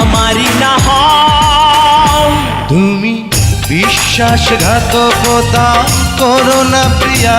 আমারই না হও। তুমি বিশ্বাসঘাতকতা করো না প্রিয়া।